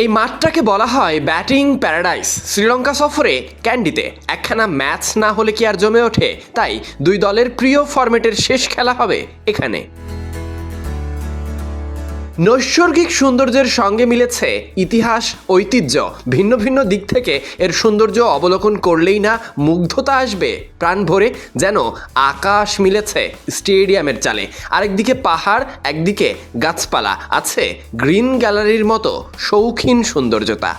এই মাঠটাকে বলা হয় ব্যাটিং প্যারাডাইস। শ্রীলঙ্কা সফরে ক্যান্ডিতে একখানা ম্যাচ না হলে কি আর জমে ওঠে? তাই দুই দলের প্রিয় ফরম্যাটের শেষ খেলা হবে এখানে। নৈসর্গিক সৌন্দর্যের সঙ্গে মিলেছে ইতিহাস, ঐতিহ্য। ভিন্ন ভিন্ন দিক থেকে এর সৌন্দর্য অবলোকন করলেই না মুগ্ধতা আসবে প্রাণ ভরে যেন আকাশ মিলেছে স্টেডিয়ামের চালে। আরেকদিকে পাহাড়, একদিকে গাছপালা আছে গ্রিন গ্যালারির মতো শৌখিন সৌন্দর্যতা।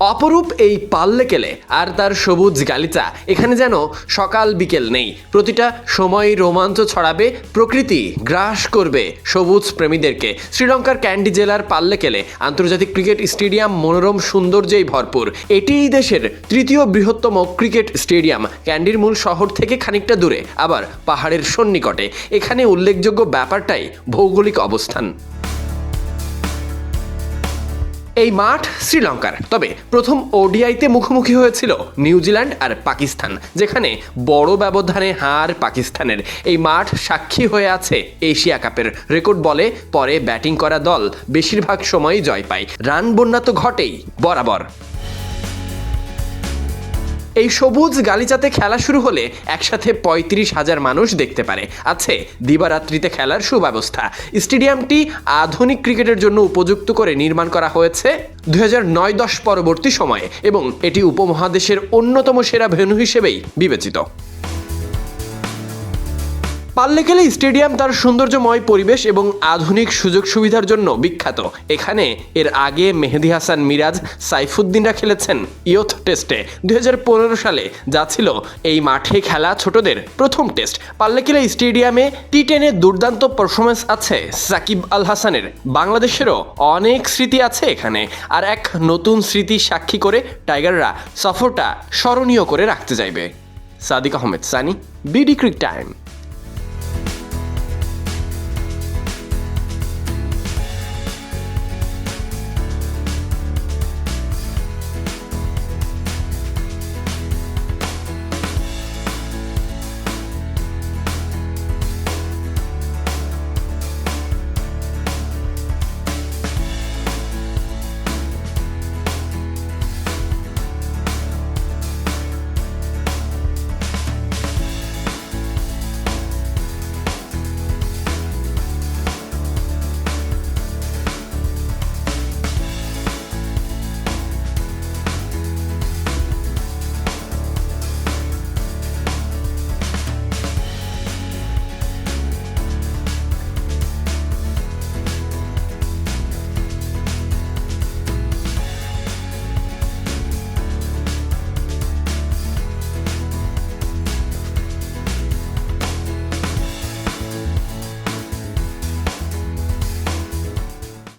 অপরূপ এই পাল্লেকেলে আর তার সবুজ গালিচা। এখানে যেন সকাল বিকেল নেই। প্রতিটা সময় রোমাঞ্চ ছড়াবে, প্রকৃতি গ্রাস করবে সবুজ প্রেমীদেরকে। শ্রীলঙ্কার ক্যান্ডি জেলার পাল্লেকেলে আন্তর্জাতিক ক্রিকেট স্টেডিয়াম মনোরম সৌন্দর্যেই ভরপুর। এটিই দেশের তৃতীয় বৃহত্তম ক্রিকেট স্টেডিয়াম। ক্যান্ডির মূল শহর থেকে খানিকটা দূরে, আবার পাহাড়ের সন্নিকটে। এখানে উল্লেখযোগ্য ব্যাপারটাই ভৌগোলিক অবস্থান। এই মাঠ শ্রীলঙ্কার। তবে প্রথম ওডিআইতে মুখোমুখি হয়েছিল নিউজিল্যান্ড আর পাকিস্তান, যেখানে বড় ব্যবধানে হার পাকিস্তানের। এই মাঠ সাক্ষী হয়ে আছে এশিয়া কাপের। রেকর্ড বলে, পরে ব্যাটিং করা দল বেশিরভাগ সময়ই জয় পায়। রান বন্যা তো ঘটেই, বরাবর। এই সবুজ গালিচাতে খেলা শুরু হলে একসাথে পঁয়ত্রিশ হাজার মানুষ দেখতে পারে। আছে দিবারাত্রিতে খেলার সুব্যবস্থা। স্টেডিয়ামটি আধুনিক ক্রিকেটের জন্য উপযুক্ত করে নির্মাণ করা হয়েছে দুই নয় দশ পরবর্তী সময়ে এবং এটি উপমহাদেশের অন্যতম সেরা ভেন্যু হিসেবেই বিবেচিত। পাল্লেকেলে স্টেডিয়াম তার সৌন্দর্যময় পরিবেশ এবং আধুনিক সুযোগ সুবিধার জন্য বিখ্যাত। এখানে এর আগে মেহেদি হাসান মিরাজ, সাইফুদ্দিনরা খেলেছেন ইয়থ টেস্টে। দুই সালে যা ছিল এই মাঠে খেলা ছোটদের প্রথম টেস্ট। পাল্লেকেলে স্টেডিয়ামে টি টেনে দুর্দান্ত পারফরমেন্স আছে সাকিব আল হাসানের। বাংলাদেশেরও অনেক স্মৃতি আছে এখানে। আর এক নতুন স্মৃতি সাক্ষী করে টাইগাররা সফরটা স্মরণীয় করে রাখতে চাইবে। Sadik Ahmed, Sunny, BD cric time.